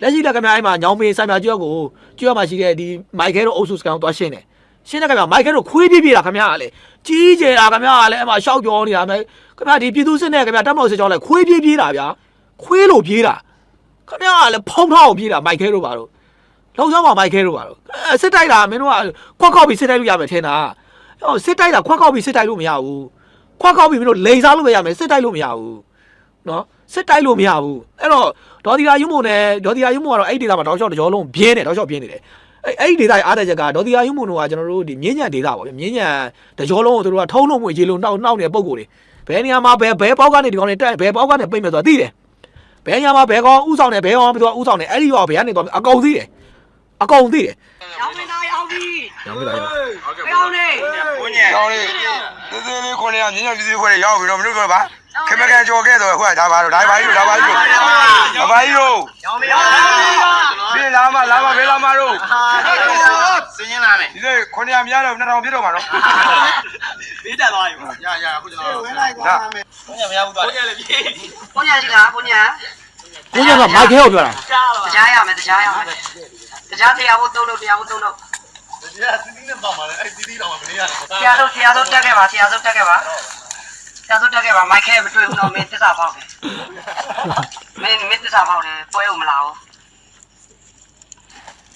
လက်ရှိလက်ခင်ဗျာအဲ့မှာညောင်ပင်ဆိုင်မြကျွတ်ကိုကျွတ်မှာရှိတဲ့ဒီမိုက်ခဲတို့အုပ်စုစကန်ကိုသွားရှင်းတယ်ရှင်းတဲ့ခင်ဗျာမိုက်ခဲတို့ခွေးပြပြတာခင်ဗျာကလေကြီးကျယ်တာခင်ဗျာကလည်းအဲ့မှာရှောက်ပြောနေတာမယ်ခင်ဗျာဒီပြည်သူစစ်နဲ့ခင်ဗျာတက်မလို့စစ်ကြောင်းလဲခွေးပြပြတာဗျာခွေးလို့ပြေးတာခင်ဗျာကလည်းဖုံးထားအောင်ပြေးတာမိုက်ခဲတို့ပါတော့လုံဆောင်ပါမိုက်ခဲတို့ပါတော့အဲစစ်တိုက်တာမင်းတို့ကခွက်ခောက်ပြီးစစ်တိုက်လို့ရမယ်ထင်တာဟောစစ်တိုက်တာခွက်ခောက်ပြီးစစ်တိုက်လို့မရဘူးခွက်ခောက်ပြီးမင်းတို့လိန်စားလို့ပဲရမယ်စစ်တိုက်လို့မရဘူးနော် စစ်တိုက်လို့မရဘူးအဲ့တော့ဒေါ်ဒီယာယုံမုံနဲ့ဒေါ်ဒီယာယုံမုံကတော့အဲ့ဒီဒေတာမှာတောက်လျှောက်တစ်ကြောလုံးပြင်းတယ်တောက်လျှောက်ပြင်းနေတယ်အဲ့အဲ့ဒီဒေတာရဲ့အားတဲ့ချက်ကဒေါ်ဒီယာယုံမုံတို့ကကျွန်တော်တို့ဒီမြင်းညံဒေတာပေါ့ဗျမြင်းညံတစ်ကြောလုံးကိုတို့ကထုံးလုံးဝင်ကြီးလုံးနှောက်နှောက်နေတဲ့ပုံကိုယ်တွေဘယ်နေရာမှာဘယ်ဘယ်ပေါက်ကနေဒီကောင်တွေတက်ဘယ်ပေါက်ကနေပိတ်မယ်ဆိုတာသိတယ်ဘယ်နေရာမှာဘယ်ကောင်ဥဆောင်နေဘယ်ကောင်ဘယ်သူကဥဆောင်နေအဲ့ဒီရောဘယ်ကနေတော့အကုန်သိတယ်အကုန်သိတယ်ရောင်းမလားရောင်းပြီရောင်းလိုက်တာရောရောင်းနေကိုညောင်းလေးသေးသေးလေးခွန်ရမြင်းမြတ်ပြည်သေးခွဲရောက်ပြီးတော့မလို့ပြောပါ ခမကန်ကြော်ခဲ့တော့ခုကဒါပါတော့ဒါပါကြီးတို့ဒါပါကြီးတို့ဒါပါကြီးတို့ရောင်းမရောင်းလားပြေးလာမလာမဘေးလာမတို့စင်းရင်လာမယ်ဒီလေခွန်ရများတော့2000ပြည့်တော့မှာနော်ပေးတက်သွားပြီရရအခုကျွန်တော်ဝင်လိုက်ကွာမယ်ဘုညာမရဘူးသွားတယ်လေပြေးဘုညာရှိလားဘုညာကိုကြီးကမိုက်ခဲကိုပြောတာကြားရမယ်ကြားရမယ်ကြားတရားဖို့သုံးလို့တရားဖို့သုံးလို့ဒီကစီးစီးနဲ့ပေါ့မှာလေအဲ့စီးစီးတော့မနေရတယ်ဆရာတို့ဆရာတို့တက်ခဲ့ပါဆရာတို့တက်ခဲ့ပါ ဆရာတို့တက်ခဲ့ပါမိုက်ခဲမတွေ့ဘူးတော့မင်းသစ္စာပေါက်တယ်မင်းမင်းသစ္စာပေါက်တယ်ပွဲဦးမလားဘူး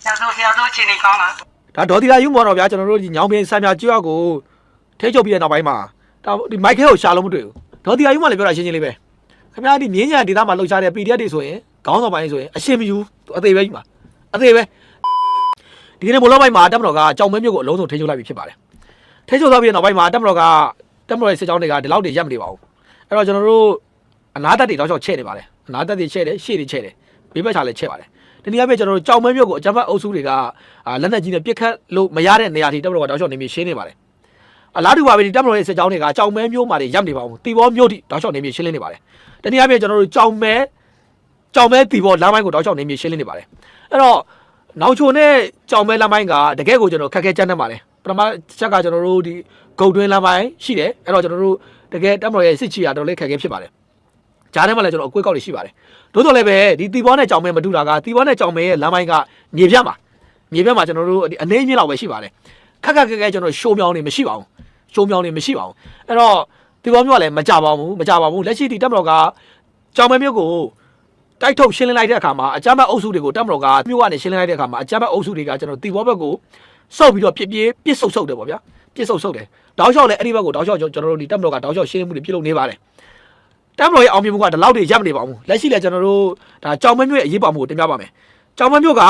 ဆရာတို့ဆရာတို့ချိန်နေကောင်းလားဒါဒေါ်ဒီယာယုံမုံတော့ဗျာကျွန်တော်တို့ဒီညောင်ပင်ဆိုင်မြကျွတ်ကိုထိချုပ်ပြီးတဲ့နောက်ပိုင်းမှာဒါဒီမိုက်ခဲကိုရှာလို့မတွေ့ဘူးဒေါ်ဒီယာယုံမလည်းပြောတာရှင်းရှင်းလေးပဲခင်ဗျားဒီမြင်းညံဒေတာမှာလှုပ်ရှားတဲ့ PDF တွေဆိုရင်ခေါင်းဆောင်ပိုင်းဆိုရင်အရှင်းမယူအသေးပဲယူမှာအသေးပဲဒီကနေ့ဘလော့ပိုင်းမှာတက်မတော်ကကြောင်မဲမြို့ကိုအလုံးစုံထိချုပ်လိုက်ပြီဖြစ်ပါတယ်ထိချုပ်သွားပြီးတဲ့နောက်ပိုင်းမှာတက်မတော်က တက်မတော်ရဲ့စစ်ကြောင်းတွေကဒီလောက်တွေရက်မနေပါဘူးအဲ့တော့ကျွန်တော်တို့အနာတက်တွေတောက်လျှောက်ချဲ့နေပါတယ်အနာတက်တွေချဲ့တယ်ရှေ့တွေချဲ့တယ်ဘေးဘက်ချလည်းချဲ့ပါတယ်ဒီနေ့အပြည့်ကျွန်တော်တို့ကြောင်မဲမြို့ကိုအကြမ်းဖက်အုပ်စုတွေကအာလက်နက်ကြီးနဲ့ပစ်ခတ်လို့မရတဲ့နေရာထိတက်မတော်ကတောက်လျှောက်နေပြီးရှင်းနေပါတယ်အလားတူပါပဲဒီတက်မတော်ရဲ့စစ်ကြောင်းတွေကကြောင်မဲမြို့မှာတွေရပ်နေပါဘူးတီဘောမြို့ထိတောက်လျှောက်နေပြီးရှင်းလင်းနေပါတယ်တနည်းအားဖြင့်ကျွန်တော်တို့ကြောင်မဲကြောင်မဲတီဘောလမ်းပိုင်းကိုတောက်လျှောက်နေပြီးရှင်းလင်းနေပါတယ်အဲ့တော့နောက်ချိုနဲ့ကြောင်မဲလမ်းပိုင်းကတကယ်ကိုကျွန်တော်ခက်ခဲကြမ်းတတ်ပါတယ်ပထမချက်ကကျွန်တော်တို့ဒီ ဂုတ်တွင်းလမ်းပိုင်းရှိတယ်အဲ့တော့ကျွန်တော်တို့တကယ်တက်မတော်ရဲ့စစ်ချီရတော့လေးခက်ခဲဖြစ်ပါတယ်ဂျားထဲမှာလည်းကျွန်တော်အကွေးကောက်တွေရှိပါတယ်သို့တော်လည်းပဲဒီတီဘောနဲ့ကြောင်မဲမတူတာကတီဘောနဲ့ကြောင်မဲရဲ့လမ်းပိုင်းကမြေပြတ်မှာမြေပြတ်မှာကျွန်တော်တို့ဒီအနေအမြင့်လောက်ပဲရှိပါတယ်ခက်ခက်ခဲခဲကျွန်တော်ရှိုးမြောင်းနေမရှိပါဘူးရှိုးမြောင်းနေမရှိပါဘူးအဲ့တော့တီဘောမျိုးကလည်းမကြပါဘူးမကြပါဘူးလက်ရှိဒီတက်မတော်ကကြောင်မဲမျိုးကိုတိုက်ထုတ်ရှင်းလင်းလိုက်တဲ့အခါမှာအကြမ်းဖက်အုပ်စုတွေကိုတက်မတော်ကမြို့ကနေရှင်းလင်းလိုက်တဲ့အခါမှာအကြမ်းဖက်အုပ်စုတွေကကျွန်တော်တီဘောဘက်ကိုစုပ်ပြီးတော့ပြစ်ပြေးပြစ်ဆုပ်ဆုပ်တယ်ပေါ့ဗျာပြစ်ဆုပ်ဆုပ်တယ် တောက်လျှောက်လည်းအဲ့ဒီဘက်ကိုတောက်လျှောက်ကျွန်တော်တို့ဒီတက်မတော်ကတောက်လျှောက်ရှင်းလင်းမှုတွေပြုလုပ်နေပါတယ်တမ်ဘလိုရဲ့အောင်မြင်မှုကဒီလောက်တွေရပ်မနေပါဘူးလက်ရှိလည်းကျွန်တော်တို့ဒါကြောင်မမျိုးရဲ့အရေးပါမှုကိုတင်ပြပါမယ်ကြောင်မမျိုးက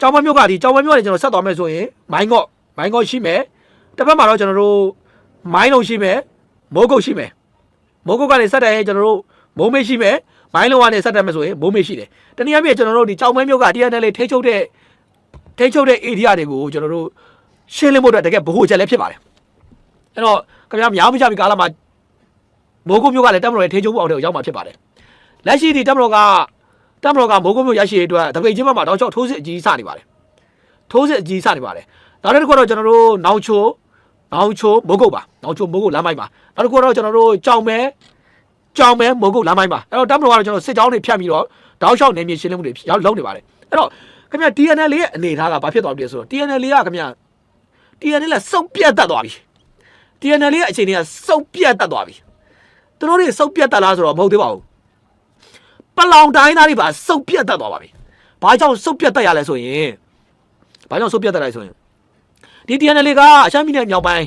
ကြောင်မမျိုးကဒီကြောင်မမျိုးကနေကျွန်တော်ဆက်သွားမယ်ဆိုရင်မိုင်းကော့မိုင်းကော့ရှိမယ်တစ်ဖက်မှာတော့ကျွန်တော်တို့မိုင်းလုံးရှိမယ်မိုးကုတ်ရှိမယ်မိုးကုတ်ကနေဆက်တယ်ရင်ကျွန်တော်တို့မိုးမေးရှိမယ်မိုင်းလုံးကနေဆက်တယ်မယ်ဆိုရင်မိုးမေးရှိတယ်တနည်းအားဖြင့်ကျွန်တော်တို့ဒီကြောင်မမျိုးက TNL ထိချုပ်တဲ့ထိချုပ်တဲ့ area တွေကိုကျွန်တော်တို့ရှင်းလင်းဖို့အတွက်တကယ်ဗဟိုချက်လည်းဖြစ်ပါတယ် အဲ့တော့ခင်ဗျားများမကြပြီကာလမှာမိုးကုတ်မျိုးကလည်းတက်မတော်ရဲ့ထေချုံမှုအောင်တဲ့ရောက်မှာဖြစ်ပါတယ်။လက်ရှိဒီတက်မတော်ကတက်မတော်ကမိုးကုတ်မျိုးရရှိရေးအတွက်တပိတ်ချင်းဘက်မှာတောက်ချောက်ထိုးစစ်အကြီးစနေပါတယ်။ထိုးစစ်အကြီးစနေပါတယ်။နောက်တစ်ခုကတော့ကျွန်တော်တို့နောင်ချိုနောင်ချိုမိုးကုတ်ပါ။နောင်ချိုမိုးကုတ်လမ်းပိုင်းပါ။နောက်တစ်ခုကတော့ကျွန်တော်တို့ကြောင်မဲကြောင်မဲမိုးကုတ်လမ်းပိုင်းပါ။အဲ့တော့တက်မတော်ကတော့ကျွန်တော်စစ်ကြောင်းတွေဖြတ်ပြီးတော့တောက်ချောက်နေမြေရှင်းလင်းမှုတွေရောက်လုံးနေပါတယ်။အဲ့တော့ခင်ဗျ TNL ရဲ့အနေအထားကဘာဖြစ်သွားပြီလဲဆိုတော့ TNL ကခင်ဗျ TNL ကစုပ်ပြတ်တတ်သွားပြီ။ TNL ရဲ့အခြေအနေကစုပ်ပြတ်တတ်သွားပြီ။သူတို့တွေစုပ်ပြတ်တက်လားဆိုတော့မဟုတ်သေးပါဘူးပလောင်တိုင်းသားတွေပါစုပ်ပြတ်တက်သွားပါပြီဘာကြောင့်စုပ်ပြတ်တက်ရလဲဆိုရင်ဘာကြောင့်စုပ်ပြတ်တက်လဲဆိုရင်ဒီ TNL ကအရှမ်းပြည်နယ်မြောက်ပိုင်း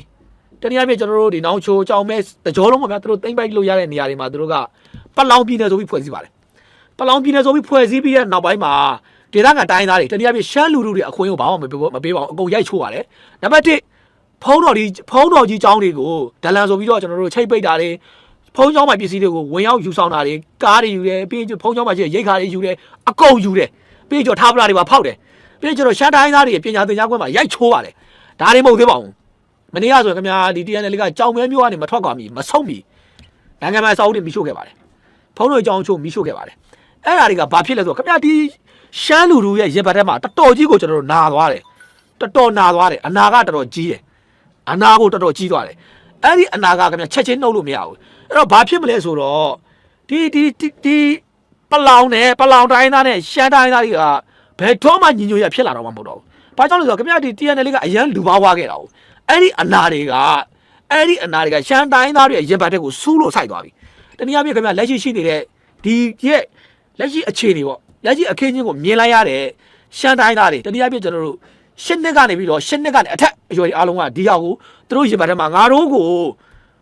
တနည်းအားဖြင့်ကျွန်တော်တို့ဒီနောင်ချိုကြောင်မဲတကြောလုံးပါဗျာသူတို့တိမ့်ပိုက်လို့ရတဲ့နေရာတွေမှာသူတို့ကပလောင်ပြည်နယ်ဆိုပြီးဖွဲ့စည်းပါတယ်ပလောင်ပြည်နယ်ဆိုပြီးဖွဲ့စည်းပြီးတဲ့နောက်ပိုင်းမှာဒေသခံတိုင်းသားတွေတနည်းအားဖြင့်ရှမ်းလူလူတွေအခွင့်အရေးဘာမှမပေးမပေးပါဘူးအကုန်ရိုက်ချိုးပါတယ်နံပါတ်1 ဖုံးတော်ဒီဖုံးတော်ကြီးចောင်းတွေကိုဒလန်ဆိုပြီးတော့ကျွန်တော်တို့ချိတ်ပိတ်တာတွေဖုံးချောင်းမှာပစ္စည်းတွေကိုဝင်ရောက်ယူဆောင်တာတွေကားတွေယူတယ်ပြီးရင်ဖုံးချောင်းမှာရှိတဲ့ရိတ်ခါတွေယူတယ်အကုန်ယူတယ်ပြီးရင်ကျတော့ထားပလာတွေပါဖောက်တယ်ပြီးရင်ကျတော့ရှမ်းတိုင်းသားတွေပညာသင်ကြားခွင့်မှာရိုက်ချိုးပါတယ်ဒါတွေမဟုတ်သေးပါဘူးမနေ့ကဆိုရင်ခင်ဗျာဒီ TNL ကကြောင်မဲမျိုးကနေမထွက်သွားမီမဆုံးမီနိုင်ငံမှာစာအုပ်တွေမိရှို့ခဲ့ပါတယ်ဖုံးတော်ကြောင်ချိုးမိရှို့ခဲ့ပါတယ်အဲ့ဒါတွေကဘာဖြစ်လဲဆိုတော့ခင်ဗျာဒီရှမ်းလူလူရဲ့ရေဘတ်ထဲမှာတော်တော်ကြီးကိုကျွန်တော်တို့နာသွားတယ်တော်တော်နာသွားတယ်အနာကတော်တော်ကြီးတယ် အနာကိုတော်တော်ကြီးသွားတယ်အဲ့ဒီအနာကခင်ဗျာချက်ချင်းနှုတ်လို့မရဘူးအဲ့တော့ဘာဖြစ်မလဲဆိုတော့ဒီဒီဒီဒီပလောင်နဲ့ပလောင်တိုင်းသားနဲ့ရှမ်းတိုင်းသားတွေကဘယ်တော့မှညီညွတ်ရဖြစ်လာတော့မှမဟုတ်တော့ဘူး။ဘာကြောင့်လဲဆိုတော့ခင်ဗျားဒီ TNL ကအရန်လူပါဝါခဲ့တာ။အဲ့ဒီအနာတွေကအဲ့ဒီအနာတွေကရှမ်းတိုင်းသားတွေရဲ့ရင်ပတ်တဲ့ကိုစူးလို့စိုက်သွားပြီ။တနည်းအားဖြင့်ခင်ဗျာလက်ရှိရှိနေတဲ့ဒီရဲ့လက်ရှိအခြေအနေပေါ့လက်ရှိအခင်းချင်းကိုမြင်လိုက်ရတဲ့ရှမ်းတိုင်းသားတွေတနည်းအားဖြင့်ကျွန်တော်တို့ ရှစ်နှစ်ကနေပြီးတော့ရှစ်နှစ်ကနေအထက်အရွယ်အားလုံးကဒီရောက်ကိုသူတို့ရင်ပတ်ထဲမှာငါတို့ကို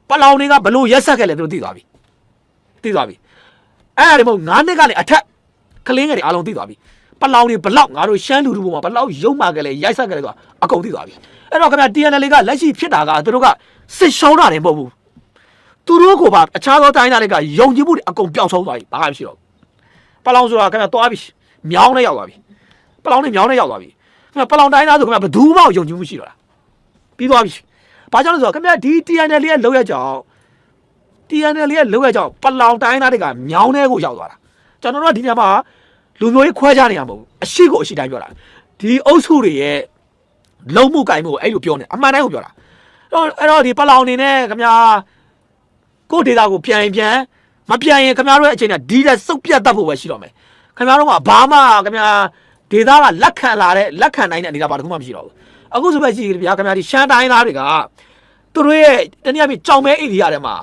ပလောင်တွေကဘလို့ရက်ဆက်ခဲ့လဲသူတို့သိသွားပြီ။သိသွားပြီ။အဲ့ဒါတွေမဟုတ်9နှစ်ကနေအထက်ကလင်းငယ်တွေအားလုံးသိသွားပြီ။ပလောင်တွေဘလောက်ငါတို့ရှမ်းလူတို့ပေါ်မှာဘလောက်ယုံမာခဲ့လဲရိုက်ဆက်ခဲ့လဲဆိုတာအကုန်သိသွားပြီ။အဲ့တော့ခင်ဗျာ TNL ကလက်ရှိဖြစ်တာကသူတို့ကစစ်ရှောင်းတာတွေမဟုတ်ဘူး။သူတို့ကပါအခြားသောတိုင်းသားတွေကယုံကြည်မှုတွေအကုန်ပျောက်ဆုံးသွားပြီ။ဘာမှမရှိတော့ဘူး။ပလောင်ဆိုတာခင်ဗျာသွားပြီ။မြောင်းနဲ့ရောက်သွားပြီ။ပလောင်တွေမြောင်းနဲ့ရောက်သွားပြီ။ခင်ဗျာ ပလောင်တိုင်းသားဆိုခင်ဗျာဘယ်သူမှယုံကြည်မှုရှိတော့လား။ပြီးသွားပြီ။ဘာကြောင့်လဲဆိုတော့ခင်ဗျာဒီ TNL ရဲ့လောက်ရကြောင် TNL ရဲ့လောက်ရကြောင်ပလောင်တိုင်းသားတွေကမြောင်းထဲကိုရောက်သွားတာ။ကျွန်တော်တို့ကဒီညမှာလူမျိုးရေးခွဲခြားနေရမှာမဟုတ်ဘူး။အရှိကိုအရှိတိုင်းပြောတာ။ဒီအုပ်စုတွေရဲ့လုံမှုကင်မှုကိုအဲ့လိုပြောနေအမှန်တိုင်းကိုပြောတာ။အဲ့တော့အဲ့တော့ဒီပလောင်နေနဲ့ခင်ဗျာကိုယ့်ဒေတာကိုပြန်ရင်ပြန်မပြန်ရင်ခင်ဗျားတို့ရဲ့အချိန်ကဒီတဲ့စုပ်ပြတ်တတ်ဖို့ပဲရှိတော့မယ်။ခင်ဗျားတို့ကဘာမှခင်ဗျာ ဒေတာကလက်ခံလာတဲ့လက်ခံနိုင်တဲ့အနေနဲ့ဘာတစ်ခုမှမရှိတော့ဘူး။အခုဆိုပဲကြည့်ကြဗျာခင်ဗျာဒီရှမ်းတိုင်းသားတွေကသူတို့ရဲ့တနည်းအားဖြင့်ကြောင်မဲအိတ်ဒီရထဲမှာ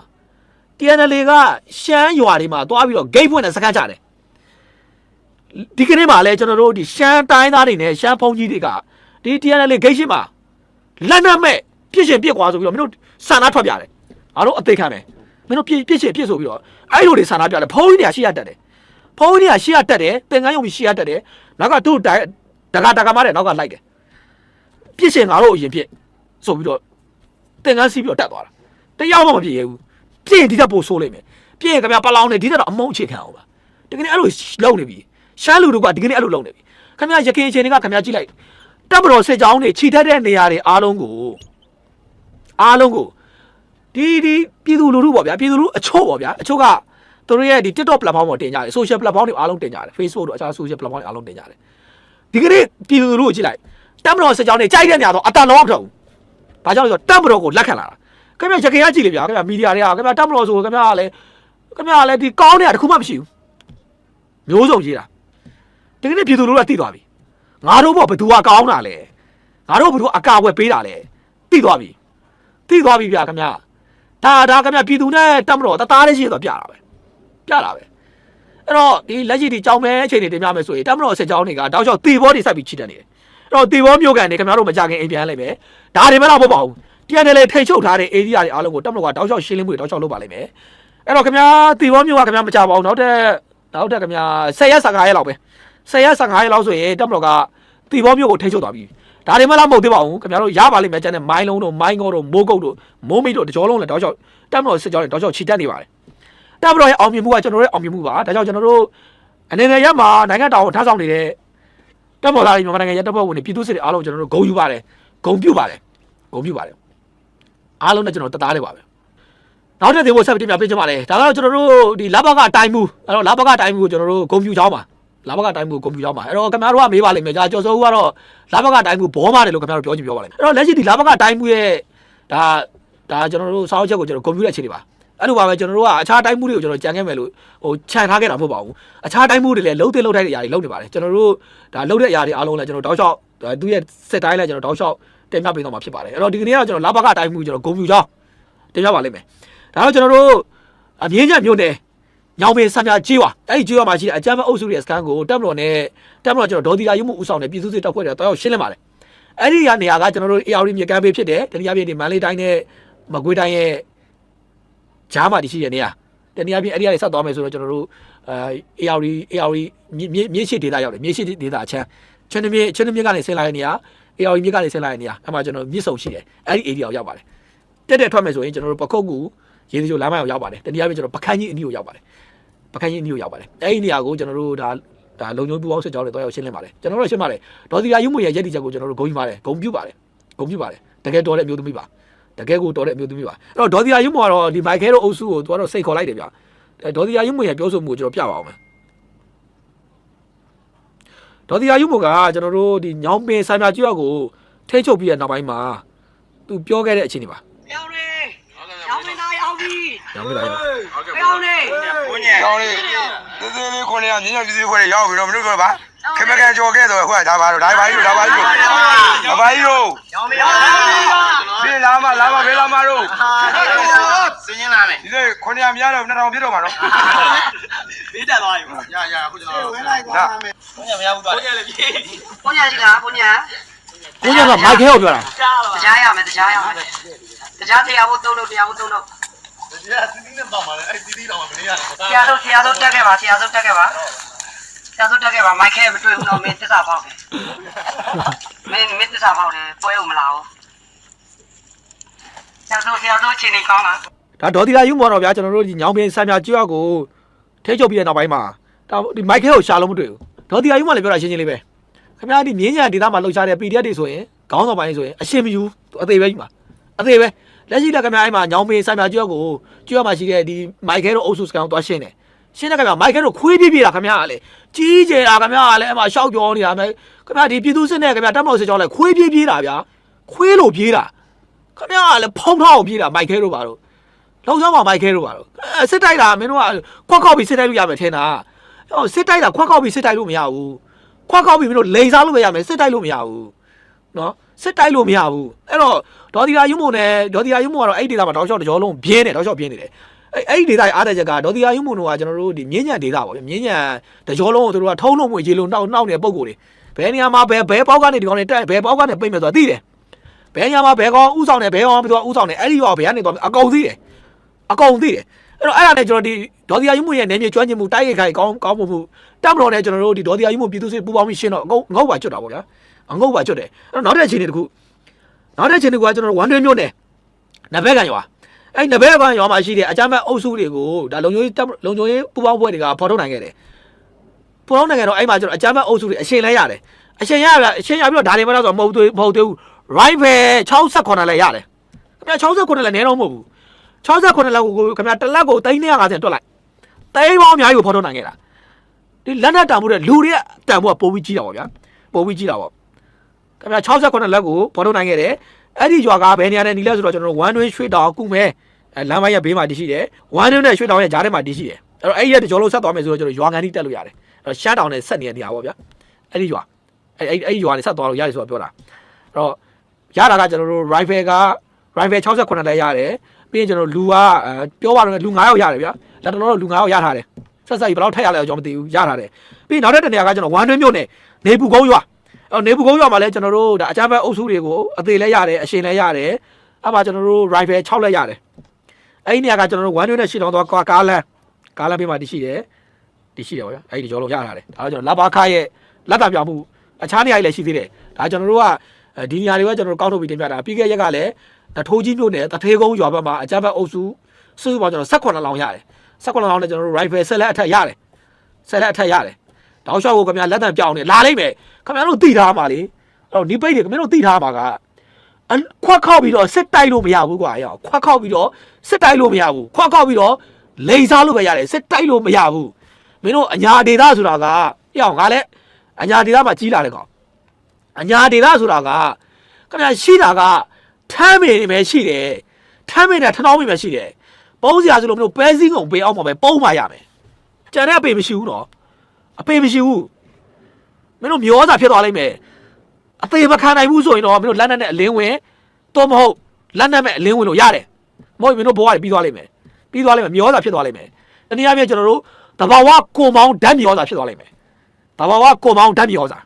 TNL ကရှမ်းရွာတွေမှာတွားပြီးတော့ gate ဖွင့်တဲ့စကန်ကြတယ်ဒီကနေ့မှလည်းကျွန်တော်တို့ဒီရှမ်းတိုင်းသားတွေနဲ့ရှမ်းဖုန်းကြီးတွေကဒီ TNL gate ရှိမှာလက်နက်မဲ့ပြစ်ရှင်ပြစ်ကွာဆိုပြီးတော့မင်းတို့ဆန္ဒထွက်ပြတယ်အားလုံးအသေးခံမယ်မင်းတို့ပြစ်ပြစ်ရှင်ပြစ်ဆိုပြီးတော့အဲ့လိုတွေဆန္ဒပြတယ်ဖုန်းကြီးတွေကရှေ့ရတက်တယ် ဖုန်းကြီးတွေကရှေ့ရတက်တယ်သင်္ကန်းယုံပြီးရှေ့ရတက်တယ်နောက်ကသူ့တိုင်တကာတကာမတဲ့နောက်ကလိုက်တယ်ပြစ်ရှင်ငါတို့အရင်ပြစ်ဆိုပြီးတော့သင်္ကန်းစီးပြီးတော့တက်သွားတာတယောက်မှမပြည့်ရဘူးပြည့်ရင်ဒီတက်ပို့ဆိုးလိမ့်မယ်ပြည့်ရင်ခင်ဗျာပလောင်နေဒီတက်တော့အမုန်းအခြေခံအောင်ပါဒီကနေ့အဲ့လိုလုံနေပြီရှမ်းလူတို့ကဒီကနေ့အဲ့လိုလုံနေပြီခင်ဗျာရခင်အချိန်တွေကခင်ဗျာကြည့်လိုက်တပ်မတော်စစ်ကြောင်းတွေခြိထက်တဲ့နေရာတွေအားလုံးကိုအားလုံးကိုဒီဒီပြည်သူလူထုပေါ့ဗျာပြည်သူလူအချို့ပေါ့ဗျာအချို့က သူတို့ရဲ့ဒီ TikTok platform ပေါ်တင်ကြတယ် social platform တွေအားလုံးတင်ကြတယ် Facebook တို့အခြား social platform တွေအားလုံးတင်ကြတယ်ဒီကနေ့ပြည်သူလူထုကိုကြည့်လိုက်တပ်မတော်စစ်ကြောင်းတွေကြိုက်တဲ့နေရာတော့အတန်တော့မထုတ်ဘူးဘာကြောင့်လဲဆိုတော့တပ်မတော်ကိုလက်ခံလာတာခင်ဗျာရခင်ရကြည့်လေဗျာခင်ဗျာမီဒီယာတွေကခင်ဗျာတက်မလို့ဆိုခင်ဗျာကလည်းခင်ဗျာကလည်းဒီကောင်းနေတာတခုမှမရှိဘူးမျိုးစုံကြီးတာဒီကနေ့ပြည်သူတို့ကသိသွားပြီငါတို့ဘောဘသူကကောင်းတာလဲငါတို့ဘသူအကာအကွယ်ပေးတာလဲသိသွားပြီသိသွားပြီဗျာခင်ဗျာဒါဒါခင်ဗျာပြည်သူနဲ့တက်မလို့တသားလေးရှိတော့ပြတာပဲ ပြတာပဲအဲ့တော့ဒီလက်ရှိဒီကြောင်မဲအချိန်တွေတင်ပြမယ်ဆိုရင်တက်မလို့စစ်ကြောင်းတွေကတောက်လျှောက်တေဘောတွေစိုက်ပြီးချီတက်နေတယ်အဲ့တော့တေဘောမျိုးကန်နေခင်ဗျားတို့မကြခင်အိမ်ပြန်လိုက်မယ်ဒါတွေမဲ့တော့မဟုတ်ပါဘူးပြန်တယ်လေထိတ်ချုပ်ထားတဲ့ area တွေအားလုံးကိုတက်မလို့ကတောက်လျှောက်ရှင်းလင်းမှုတွေတောက်လျှောက်လုပ်ပါလိမ့်မယ်အဲ့တော့ခင်ဗျာတီဘောမျိုးကခင်ဗျာမကြပါဘူးနောက်ထပ်နောက်ထပ်ခင်ဗျာ10ရက်15ရက်လောက်ပဲ10ရက်15ရက်လောက်ဆိုရင်တက်မလို့ကတီဘောမျိုးကိုထိတ်ချုပ်သွားပြီဒါတွေမှလည်းမဟုတ်သေးပါဘူးခင်ဗျားတို့ရပါလိမ့်မယ်ကျန်တဲ့မိုင်းလုံးတို့မိုင်းကောတို့မိုးကုတ်တို့မိုးမိတ်တို့တကြောလုံးလည်းတောက်လျှောက်တက်မလို့စစ်ကြောတွေတောက်လျှောက်ခြိတက်နေပါတယ် တက်မလို့ရဲ့အောင်မြင်မှုကကျွန်တော်တို့ရဲ့အောင်မြင်မှုပါဒါကြောင့်ကျွန်တော်တို့အနေနဲ့ရမှာနိုင်ငံတော်ကိုထားဆောင်နေတဲ့တက်မလို့သားတွေမြန်မာနိုင်ငံရတပ်ဖွဲ့ဝင်တွေပြည်သူစစ်တွေအားလုံးကျွန်တော်တို့ဂုဏ်ယူပါတယ်ဂုဏ်ပြုပါတယ်ဂုဏ်ပြုပါတယ်အားလုံးနဲ့ကျွန်တော်တသားလေးပါပဲနောက်ထပ်ဒီဘို့ဆက်ပြီးတင်ပြပေးချင်ပါတယ်ဒါကတော့ကျွန်တော်တို့ဒီလဘကတိုင်းမှုအဲ့တော့လဘကတိုင်းမှုကိုကျွန်တော်တို့ဂုံပြူချောင်းပါလဘကတိုင်းမှုကိုဂုံပြူချောင်းပါအဲ့တော့ခင်ဗျားတို့ကမေးပါလိမ့်မယ်ကြာကျော်စိုးဦးကတော့လဘကတိုင်းမှုဘောပါတယ်လို့ခင်ဗျားတို့ပြောချင်ပြောပါလိမ့်မယ်အဲ့တော့လက်ရှိဒီလဘကတိုင်းမှုရဲ့ဒါဒါကျွန်တော်တို့စောင့်ချက်ကိုကျွန်တော်ဂုံပြူတဲ့အခြေအနေပါ အဲ့လိုပါပဲကျွန်တော်တို့ကအခြားတိုင်းမှုတွေကိုကျွန်တော်ကြံခဲ့မယ်လို့ဟိုခြံထားခဲ့တာမဟုတ်ပါဘူးအခြားတိုင်းမှုတွေလည်းလုံးတင်လုံးထိုက်တဲ့အရာတွေလုံးနေပါတယ်ကျွန်တော်တို့ဒါလုံးတဲ့အရာတွေအားလုံးလည်းကျွန်တော်တောက်လျှောက်သူရဲ့စက်တိုင်းလည်းကျွန်တော်တောက်လျှောက်တင်ပြပေးတော့မှာဖြစ်ပါတယ်အဲ့တော့ဒီကနေ့ကကျွန်တော်လဘကတိုင်းမှုကျွန်တော်ဂုံပြူချောင်းတင်ပြပါလိမ့်မယ်ဒါတော့ကျွန်တော်တို့အမြင့်ချက်မြို့နယ်ညောင်ပင်ဆံပြကြီးွာအဲ့ဒီကြီးွာမှာရှိတဲ့အကြမ်းဖက်အုပ်စုရဲ့စကန်ကိုတက်မတော်နဲ့တက်မတော်ကျွန်တော်ဒေါ်ဒီယာရုံမှုဦးဆောင်တဲ့ပြည်သူ့စစ်တပ်ဖွဲ့တွေတော့ရောက်ရှင်းလင်းပါတယ်အဲ့ဒီကနေရာကကျွန်တော်တို့ AR မြေကမ်းပေးဖြစ်တယ်တနည်းအားဖြင့်ဒီမန္တလေးတိုင်းနဲ့မကွေးတိုင်းရဲ့ ဂျားမှာတရှိတဲ့နေရာတနည်းအားဖြင့်အဲ့ဒီကနေဆက်သွားမယ်ဆိုတော့ကျွန်တော်တို့အဲ AR AR မြေမြေရှိဒေတာရောက်တယ်မြေရှိဒေတာအချမ်းချင်းတမြေချင်းတမြေကနေဆင်းလာတဲ့နေရာ AR မြေကနေဆင်းလာတဲ့နေရာအဲ့မှာကျွန်တော်မြစ်ဆုံရှိတယ်အဲ့ဒီ area ကိုရောက်ပါတယ်တက်တက်ထွက်မယ်ဆိုရင်ကျွန်တော်တို့ပခုတ်ကူရေဒီယိုလမ်းမကိုရောက်ပါတယ်တနည်းအားဖြင့်ကျွန်တော်ပခန်းကြီးအနီးကိုရောက်ပါတယ်ပခန်းကြီးအနီးကိုရောက်ပါတယ်အဲ့ဒီနေရာကိုကျွန်တော်တို့ဒါဒါလုံချုံပြူအောင်စစ်ကြောင်းတွေတော့ရောက်ရှင်းလင်းပါတယ်ကျွန်တော်တို့ရှင်းပါတယ်ဒေါ်စီယာယူမွေရဲ့ရက်တီချက်ကိုကျွန်တော်တို့ဂုံယူပါတယ်ဂုံပြူပါတယ်ဂုံပြူပါတယ်တကယ်တော်တဲ့အမျိုးသမီးပါ တကယ်ကိုတော်တဲ့အမျိုးသမီးပါအဲ့တော့ဒေါ်စီယာယူမွေကတော့ဒီမိုက်ခဲတို့အုပ်စုကိုသူကတော့စိတ်ခေါ်လိုက်တယ်ဗျအဲဒေါ်စီယာယူမွေရဲ့ပြောဆိုမှုကိုကျွန်တော်ပြပါအောင်မယ်ဒေါ်စီယာယူမွေကကျွန်တော်တို့ဒီညောင်ပင်ဆိုင်ပြကျွောက်ကိုထိချုပ်ပြီးတဲ့နောက်ပိုင်းမှာသူပြောခဲ့တဲ့အခြေအနေပါရောက်နေရောက်နေလားရောက်ပြီညောင်ပင်လာရောက်ဟုတ်ကဲ့ရောက်နေဘုန်းကြီးကောင်းလေးသေးသေးလေးခွန်ရမြင်းညံပြည်သူခွဲရောက်ပြီးတော့မင်းတို့ကပါခင်မကန်ကြော်ခဲ့တော့ခွဲဒါပါတော့ဒါပါကြီးတို့ဒါပါကြီးတို့ဒါပါကြီးတို့ရောင်းမရောင်းပြေးလာ မလာမဘေးလာမတို့စင်းရင်လာမယ်ဒီလေခွန်ရမြတော့2000ပြည့်တော့မှာနော်ဘေးတက်သွားပြီရရအခုကျွန်တော်ဝင်လိုက်သွားမယ်ဘုညာမရဘူးသွားတယ်လေပြေးဘုညာရှိလားဘုညာကိုကြီးကမိုက်ခဲကိုပြောတာကြားတော့တရားရမယ်တရားရမယ်တရားတရားဖို့သုံးလို့တရားဖို့သုံးလို့ဒီကစီးစီးနဲ့ပေါက်ပါလေအဲ့စီးစီးတော့မနေရတယ်တရားဆုံးတရားဆုံးတက်ခဲ့ပါတရားဆုံးတက်ခဲ့ပါတရားဆုံးတက်ခဲ့ပါမိုက်ခဲမတွေ့ဘူးတော့မင်းတစ္ဆာဖောက်တယ်မင်းမင်းတစ္ဆာဖောက်တယ်ပွဲဦးမလားဘူး တရားဆုံးတရားဆုံးချိန်နေကောင်းလားဒါဒေါ်တီလာယူမော်တော့ဗျာကျွန်တော်တို့ဒီညောင်ပင်ဆံမြကျွတ်ကိုထိချုပ်ပြီးတဲ့နောက်ပိုင်းမှာဒါဒီမိုက်ခဲကိုရှာလို့မတွေ့ဘူးဒေါ်တီလာယူမော်လည်းပြောတာရှင်းရှင်းလေးပဲခင်ဗျားဒီမြင်းညံဒေသမှာလှုပ်ရှားတဲ့ PDF တွေဆိုရင်ခေါင်းဆောင်ပိုင်းဆိုရင်အရှင်မယူအသေးပဲကြီးမှာအသေးပဲလက်ရှိလက်ခင်ဗျားအဲ့မှာညောင်ပင်ဆံမြကျွတ်ကိုကျွတ်မှာရှိတဲ့ဒီမိုက်ခဲတို့အုပ်စုစကန်ကိုသွားရှင်းတယ်ရှင်းတဲ့ခင်ဗျာမိုက်ခဲတို့ခွေးပြေးပြေးတာခင်ဗျားကလေကြီးကျယ်တာခင်ဗျားကလည်းအဲ့မှာရှောက်ကြောနေတာမယ်ခင်ဗျားဒီပြည်သူစစ်နဲ့ခင်ဗျားတက်မောက်စစ်ကြောလဲခွေးပြေးပြေးတာဗျာခွေးလို့ပြေးတာ ခင်ဗျားကလည်းဖုံးထောက်ပြေးတာမိုက်ခဲတို့ပါတော့လောက်ဆောင်ပါမိုက်ခဲတို့ပါတော့အဲစစ်တိုက်တာမင်းတို့ကခွက်ခောက်ပြီးစစ်တိုက်လို့ရမယ်ထင်တာဟောစစ်တိုက်တာခွက်ခောက်ပြီးစစ်တိုက်လို့မရဘူးခွက်ခောက်ပြီးမင်းတို့လိန်စားလို့ပဲရမယ်စစ်တိုက်လို့မရဘူးနော်စစ်တိုက်လို့မရဘူးအဲ့တော့ဒေါ်တီယာယူမုံနဲ့ဒေါ်တီယာယူမုံကတော့အဲ့ဒီဒေသမှာတောက်လျှောက်တစ်ကြောလုံးပြင်းတယ်တောက်လျှောက်ပြင်းနေတယ်အဲ့အဲ့ဒီဒေသရဲ့အားတဲ့ချက်ကဒေါ်တီယာယူမုံတို့ကကျွန်တော်တို့ဒီမြင်းညံဒေသပေါ့ဗျမြင်းညံတစ်ကြောလုံးကိုတို့ကထုံးလုံးမွေကြီးလုံးနှောက်နှောက်နေတဲ့ပုံကိုယ်တွေဘယ်နေရာမှာဘယ်ဘယ်ပေါက်ကနေဒီကောင်တွေတက်ဘယ်ပေါက်ကနေပိတ်မယ်ဆိုတာသိတယ် ဘယ်နေရာမှာဘယ်ကောင်ဥဆောင်နေဘယ်ကောင်ပြီးတော့ဥဆောင်နေအဲ့ဒီရောဘယ်ကနေတော့အကုန်သိတယ်အကုန်သိတယ်အဲ့တော့အဲ့ဒါနဲ့ကျွန်တော်ဒီဒေါ်ဒီယာယူမှုရဲ့နေမြေကျွမ်းကျင်မှုတိုက်ရိုက်ခိုင်ကောင်းကောင်းမှုမှုတက်မတော်နဲ့ကျွန်တော်တို့ဒီဒေါ်ဒီယာယူမှုပြည်သူစစ်ပူပေါင်းပြီးရှင်းတော့အကုန်ငုတ်ပါကျွတ်တာပေါ့ဗျာအငုတ်ပါကျွတ်တယ်အဲ့တော့နောက်တဲ့အခြေအနေတစ်ခုနောက်တဲ့အခြေအနေကကျွန်တော်တို့ဝမ်တွင်းမြို့နယ်နဘဲကန်ရွာအဲ့နဘဲကန်ရွာမှာရှိတဲ့အကြမ်းဖက်အုပ်စုတွေကိုဒါလုံခြုံရေးတပ်လုံခြုံရေးပူပေါင်းဖွဲ့တွေကဖော်ထုတ်နိုင်ခဲ့တယ်ဖော်ထုတ်နိုင်ခဲ့တော့အဲ့မှာကျွန်တော်အကြမ်းဖက်အုပ်စုတွေအရှင်လဲရတယ်အရှင်ရရအရှင်ရပြီးတော့ဒါတွေမတော့ဆိုမဟုတ်သေးမဟုတ်သေးဘူး rifle 68လဲရတယ်ခင်ဗျာ68လဲနဲတော့မဟုတ်ဘူး68လောက်ကိုခင်ဗျာတစ်လက်ကို350တွက်လိုက်တိမ်းပေါင်းအများကြီးကိုဖော်ထုတ်နိုင်ခဲ့တာဒီလက်နက်တံမှုတဲ့လူတွေရဲ့တံမှုကပိုပြီးကြီးတာပေါ့ဗျာပိုပြီးကြီးတာပေါ့ခင်ဗျာ68လက်ကိုဖော်ထုတ်နိုင်ခဲ့တယ်အဲ့ဒီကြွာကဘယ်နေရာနဲ့နီလဲဆိုတော့ကျွန်တော်တို့ဝမ်တွင်းရွှေတောင်ကုမဲအဲလမ်းမရဲ့ဘေးမှာတည်ရှိတယ်ဝမ်တွင်းနဲ့ရွှေတောင်ရဲ့ဂျားထဲမှာတည်ရှိတယ်အဲ့တော့အဲ့ဒီရဲ့တကြောလုံးဆက်သွားမယ်ဆိုတော့ကျွန်တော်ရွာကန်တိတက်လို့ရတယ်အဲ့တော့ရှမ်းတောင်နဲ့ဆက်နေတဲ့နေရာပေါ့ဗျာအဲ့ဒီရွာအဲ့အဲ့အဲ့ဒီရွာနဲ့ဆက်သွားလို့ရတယ်ဆိုတော့ပြောတာအဲ့တော့ ရတာကကျွန်တော်တို့ rifle က rifle 68လက်ရတယ်ပြီးရင်ကျွန်တော်လူကအဲပြောပါတော့လူ9ယောက်ရတယ်ဗျာလက်တော်တော့လူ9ယောက်ရထားတယ်ဆက်ဆက်ကြီးဘယ်လောက်ထက်ရလဲကျွန်တော်မသိဘူးရထားတယ်ပြီးရင်နောက်တဲ့တနေရာကကျွန်တော်ဝမ်တွင်းမြို့နယ်နေပူကုန်းရွာအဲနေပူကုန်းရွာမှာလည်းကျွန်တော်တို့ဒါအကြမ်းဖက်အုပ်စုတွေကိုအသေးလဲရတယ်အရှင်လဲရတယ်အဲ့မှာကျွန်တော်တို့ rifle 6လက်ရတယ်အဲ့ဒီနေရာကကျွန်တော်တို့ဝမ်တွင်းနဲ့ရှီတောင်သွားကားလန်ကားလန်ပေးမှတည်ရှိတယ်တည်ရှိတယ်ဗျာအဲ့ဒီကြောလုံးရထားတယ်ဒါတော့ကျွန်တော်လဘာခရဲ့လက်တံပြောင်မှုအခြားနေရာကြီးလည်းရှိသေးတယ်ဒါကျွန်တော်တို့က ဒီနေရာတွေကကျွန်တော်တို့ကောက်ထုတ်ပြီးတင်ပြတာပြီးခဲ့ရက်ကလည်းတထိုးကြီးမြို့နယ်တထေးကုန်းရွာဘက်မှာအကြမ်းဖက်အုပ်စုစုစုပေါင်းကျွန်တော်18လောင်းရတယ်18လောင်းနဲ့ကျွန်တော်တို့ rifle ဆက်လက်အထက်ရတယ်ဆက်လက်အထက်ရတယ်တောက်လျှောက်ကိုခင်ဗျာလက်တံပြောင်းနေလာလိမ့်မယ်ခင်ဗျားတို့သိထားပါလေအဲ့တော့ဒီပိတ်တွေခင်ဗျားတို့သိထားပါကအခွက်ခောက်ပြီးတော့စစ်တိုက်လို့မရဘူးကွာရောခွက်ခောက်ပြီးတော့စစ်တိုက်လို့မရဘူးခွက်ခောက်ပြီးတော့လိန်စားလို့ပဲရတယ်စစ်တိုက်လို့မရဘူးမင်းတို့အညာဒေတာဆိုတာကအေးအောင်ငါလည်းအညာဒေတာမှာကြီးလာတယ်ကောင် အညာဒေတာဆိုတာကခင်ဗျာရှိတာကထမ်းမေနေပဲရှိတယ်ထမ်းမေနဲ့ထထောင်းမေပဲရှိတယ်ပုံးစရာဆိုလို့မလို့ပဲစည်းကုန်ပေးအောင်မှာပဲပုံးပါရမယ်ကြံတဲ့အပေမရှိဘူးနော်အပေမရှိဘူးမင်းတို့မျောစာဖြစ်သွားလိမ့်မယ်အသေးမခံနိုင်ဘူးဆိုရင်တော့မင်းတို့လက်နက်နဲ့အလင်းဝင်တော့မဟုတ်လက်နက်နဲ့အလင်းဝင်လို့ရတယ်မဟုတ်ရင်မင်းတို့ဘဝတွေပြီးသွားလိမ့်မယ်ပြီးသွားလိမ့်မယ်မျောစာဖြစ်သွားလိမ့်မယ်တနည်းအားဖြင့်ကျွန်တော်တို့တဘာဝကိုမောင်းဓာတ်မျောစာဖြစ်သွားလိမ့်မယ်တဘာဝကိုမောင်းဓာတ်မျောစာ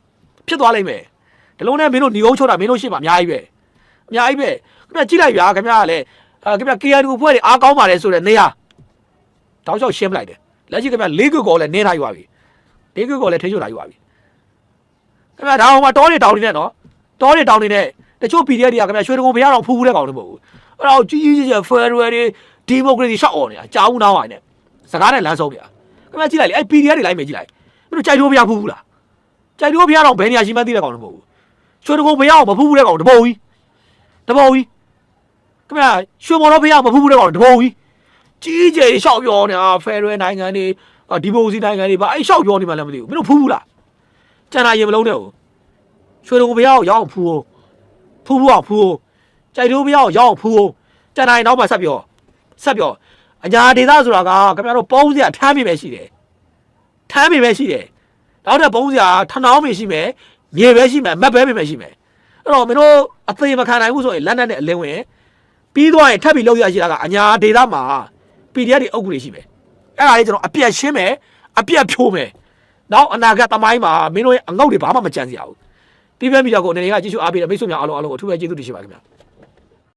ဖြစ်သွားလိမ့်မယ် ဒီလုံးနဲ့မင်းတို့ညီအောင်ချုပ်တာမင်းတို့ရှိမှအများကြီးပဲအများကြီးပဲခင်ဗျကြည့်လိုက်ဗျာခင်ဗျကလည်းအဲခင်ဗျ KRU ဖွဲ့တွေအားကောင်းပါတယ်ဆိုတဲ့နေရာတောက်လျှောက်ရှင်းပလိုက်တယ်လက်ရှိခင်ဗျလေးခုကောလည်းနင်းထားယူပါပြီလေးခုကောလည်းထိချုံထားယူပါပြီခင်ဗျဒါဟိုမှာတောတွေတောင်တွေနဲ့နော်တောတွေတောင်တွေနဲ့တချို့ PDF တွေကခင်ဗျရွှေတကုံဘုရားတော်ဖူးဖူးတဲ့ကောင်တွေမဟုတ်ဘူးအဲ့တော့ကြီးကြီးကျယ်ဖယ်ရယ်တွေဒီမိုကရေစီရှောက်អော်နေတာကြားဘူးနားပါနဲ့စကားနဲ့လမ်းဆုံးပြခင်ဗျကြည့်လိုက်လေအဲ့ PDF တွေလိုက်မယ်ကြည့်လိုက်မင်းတို့ကြိုက်ထိုးဘုရားဖူးဘူးလားကြိုက်ထိုးဘုရားတော်ဘယ်နေရာရှိမှန်းသိတဲ့ကောင်တွေမဟုတ်ဘူး ရွှေတကုံဘုရားတော်မဖူးဖူးတဲ့ကောင်တပုံကြီးတဘောကြီးခင်ဗျာရွှေမော်တော့ဖေးရမဖူးဘူးတဲ့ကောင်တဘောကြီးကြီးကျယ်ရှောက်ပြောနေတာဖယ်ရဲနိုင်ငံတွေဒီမိုစီနိုင်ငံတွေဗာအဲ့ရှောက်ပြောနေမှလည်းမသိဘူးမင်းတို့ဖူးဘူးလားကျန်တာရင်မလုံးနဲ့ဘူးရွှေတုံဖေးရကိုရောက်အောင်ဖူးအောင်ဖူးဘူးအောင်ဖူးအောင်ကြိုက်တိုးဖေးရကိုရောက်အောင်ဖူးအောင်ကျန်တာရင်တော့မှဆက်ပြောဆက်ပြောအညာဒေသဆိုတာကခင်ဗျားတို့ပေါင်းစရာထမ်းမိပဲရှိတယ်ထမ်းပေပဲရှိတယ်နောက်တဲ့ဘုံစရာထဏောင်းပေရှိမယ် မြေပဲရှိမယ်မက်ပဲပေပဲရှိမယ်အဲ့တော့မင်းတို့အသေးမခံနိုင်ဘူးဆိုရင်လက်နက်နဲ့အလင်းဝင်ပြီးသွားရင်ထပ်ပြီးလောက်ရရှိတာကအညာဒေတာမှာ PDF တွေအုပ်ကူတွေရှိမယ်အဲ့ဒါလေးကျွန်တော်အပြက်ရှင်းမယ်အပြက်ဖြိုးမယ်နောက်အနာဂတ်သမိုင်းမှာမင်းတို့ရဲ့အငုတ်တွေဘာမှမကြံစရာဘူးပြည်ပမီဒီယာကိုအနေနဲ့ကကြည့်ရှုအားပေးတဲ့မိတ်ဆွေများအားလုံးအားလုံးကိုအထူးပဲကျေးဇူးတင်ရှိပါခင်ဗျာ